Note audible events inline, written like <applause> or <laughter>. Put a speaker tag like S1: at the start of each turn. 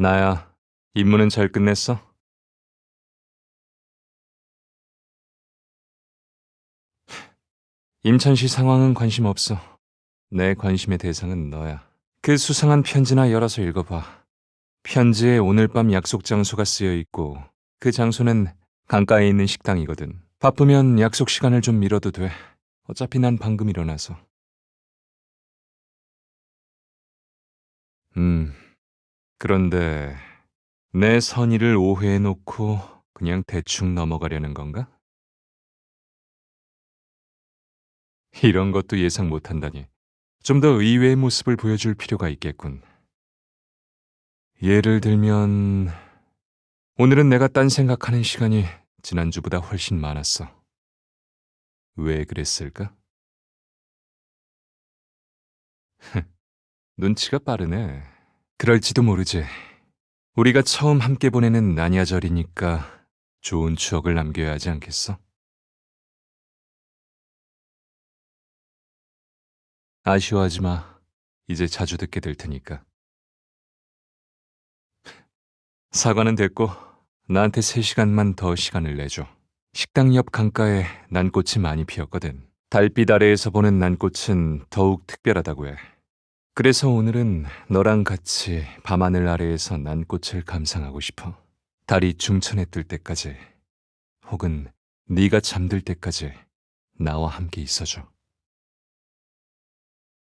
S1: 나야, 임무는 잘 끝냈어? 임찬 씨 상황은 관심 없어. 내 관심의 대상은 너야. 그 수상한 편지나 열어서 읽어봐. 편지에 오늘 밤 약속 장소가 쓰여 있고 그 장소는 강가에 있는 식당이거든. 바쁘면 약속 시간을 좀 미뤄도 돼. 어차피 난 방금 일어나서. 음, 그런데 내 선의를 오해해놓고 그냥 대충 넘어가려는 건가? 이런 것도 예상 못한다니. 좀 더 의외의 모습을 보여줄 필요가 있겠군. 예를 들면, 오늘은 내가 딴 생각하는 시간이 지난주보다 훨씬 많았어. 왜 그랬을까? <laughs> 눈치가 빠르네. 그럴지도 모르지. 우리가 처음 함께 보내는 나냐절이니까 좋은 추억을 남겨야 하지 않겠어? 아쉬워하지 마. 이제 자주 듣게 될 테니까. 사과는 됐고, 나한테 3시간만 더 시간을 내줘. 식당 옆 강가에 난꽃이 많이 피었거든. 달빛 아래에서 보는 난꽃은 더욱 특별하다고 해. 그래서 오늘은 너랑 같이 밤하늘 아래에서 난 꽃을 감상하고 싶어. 달이 중천에 뜰 때까지, 혹은 네가 잠들 때까지 나와 함께 있어줘.